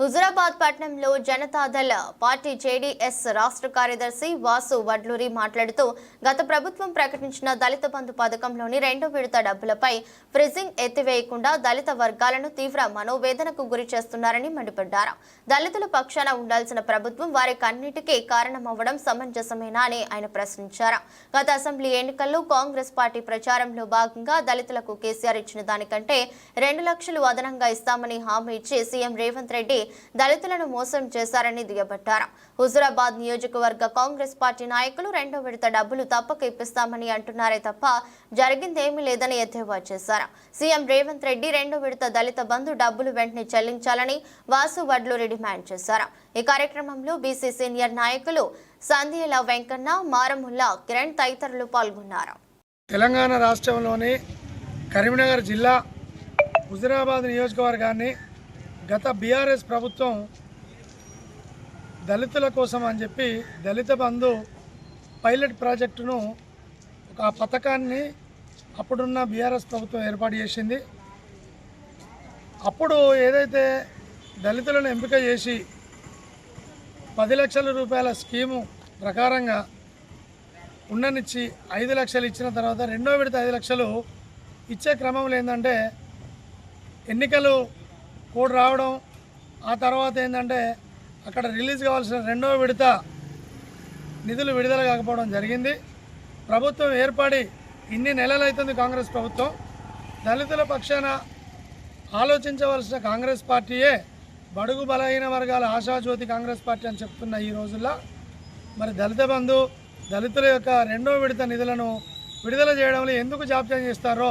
హుజురాబాద్ పట్టణంలో Janata Dal party JDS రాష్ట్ర కార్యదర్శి వాసు వడ్లూరి మాట్లాడుతూ గత ప్రభుత్వం ప్రకటించిన దళిత బంధు పథకంలోని రెండో విడత డబ్బులపై ఫ్రిజింగ్ ఎత్తివేయకుండా దళిత వర్గాలను తీవ్ర మనోవేదనకు గురి చేస్తున్నారని మండిపడ్డారు. దళితుల పక్షాన ఉండాల్సిన ప్రభుత్వం వారి కన్నిటికీ కారణమవ్వడం సమంజసమేనా అని ఆయన ప్రశ్నించారు. గత అసెంబ్లీ ఎన్నికల్లో కాంగ్రెస్ పార్టీ ప్రచారంలో భాగంగా దళితులకు కేసీఆర్ ఇచ్చిన దానికంటే రెండు లక్షలు అదనంగా ఇస్తామని హామీ ఇచ్చి సీఎం రేవంత్ రెడ్డి దళితులను మోసం చేశారని దుయ్యబట్టారు. హుజురాబాద్ నియోజకవర్గ కాంగ్రెస్ పార్టీ నాయకులు రెండో విడత డబ్బులు తప్పక ఇప్పిస్తామని అంటున్నారే తప్ప జరిగిందేమీ లేదని ఎద్దేవా చేశారు. సీఎం రేవంత్ రెడ్డి రెండో విడత దళిత బంధు డబ్బులు వెంటనే చెల్లించాలని వాసు వడ్లూరి డిమాండ్ చేశారు. ఈ కార్యక్రమంలో బీసీ సీనియర్ నాయకులు సంధ్యల వెంకన్న మారముల్లా కిరణ్ తదితరులు పాల్గొన్నారు. తెలంగాణ రాష్ట్రంలోని కరీంనగర్ జిల్లా హుజరాబాద్ నియోజకవర్గాన్ని గత బీఆర్ఎస్ ప్రభుత్వం దళితుల కోసం అని చెప్పి దళిత బంధు పైలట్ ప్రాజెక్టును ఒక పథకాన్ని అప్పుడున్న బీఆర్ఎస్ ప్రభుత్వం ఏర్పాటు చేసింది. అప్పుడు ఏదైతే దళితులను ఎంపిక చేసి పది లక్షల రూపాయల స్కీము ప్రకారంగా ఉండనిచ్చి ఐదు లక్షలు ఇచ్చిన తర్వాత రెండో విడత ఐదు లక్షలు ఇచ్చే క్రమంలో ఏంటంటే ఎన్నికలు కోడ్ రావడం ఆ తర్వాత ఏంటంటే అక్కడ రిలీజ్ కావాల్సిన రెండో విడత నిధులు విడుదల కాకపోవడం జరిగింది. ప్రభుత్వం ఏర్పడి ఇన్ని నెలలు అవుతుంది కాంగ్రెస్ ప్రభుత్వం. దళితుల పక్షాన ఆలోచించవలసిన కాంగ్రెస్ పార్టీయే బడుగు బలహీన వర్గాల ఆశాజ్యోతి కాంగ్రెస్ పార్టీ అని చెప్తున్న ఈ రోజుల్లో మరి దళిత బంధు దళితుల యొక్క రెండో విడత నిధులను విడుదల చేయడంలో ఎందుకు జాప్యం చేస్తారో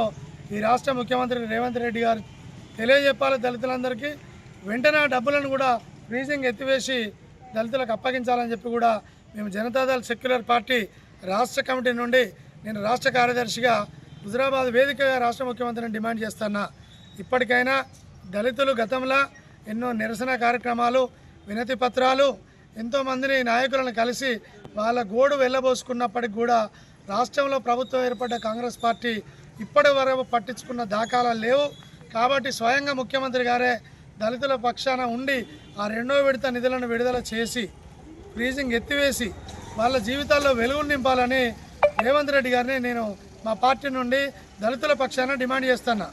ఈ రాష్ట్ర ముఖ్యమంత్రి రేవంత్ రెడ్డి గారు తెలియజెప్పాలి దళితులందరికీ. వెంటనే ఆ డబ్బులను కూడా ఫ్రీజింగ్ ఎత్తివేసి దళితులకు అప్పగించాలని చెప్పి కూడా మేము జనతాదళ సెక్యులర్ పార్టీ రాష్ట్ర కమిటీ నుండి నేను రాష్ట్ర కార్యదర్శిగా హుజరాబాద్ వేదికగా రాష్ట్ర ముఖ్యమంత్రిని డిమాండ్ చేస్తున్నా. ఇప్పటికైనా దళితులు గతంలో ఎన్నో నిరసన కార్యక్రమాలు వినతి పత్రాలు ఎంతోమందిని నాయకులను కలిసి వాళ్ళ గోడు వెళ్ళబోసుకున్నప్పటికి కూడా రాష్ట్రంలో ప్రభుత్వం ఏర్పడ్డ కాంగ్రెస్ పార్టీ ఇప్పటి వరకు పట్టించుకున్న దాఖలాలు లేవు. కాబట్టి స్వయంగా ముఖ్యమంత్రి గారే దళితుల పక్షాన ఉండి ఆ రెండో విడత నిధులను విడుదల చేసి ఫ్రీజింగ్ ఎత్తివేసి వాళ్ళ జీవితాల్లో వెలుగు నింపాలని రేవంత్ రెడ్డి గారిని నేను మా పార్టీ నుండి దళితుల పక్షాన డిమాండ్ చేస్తున్నా.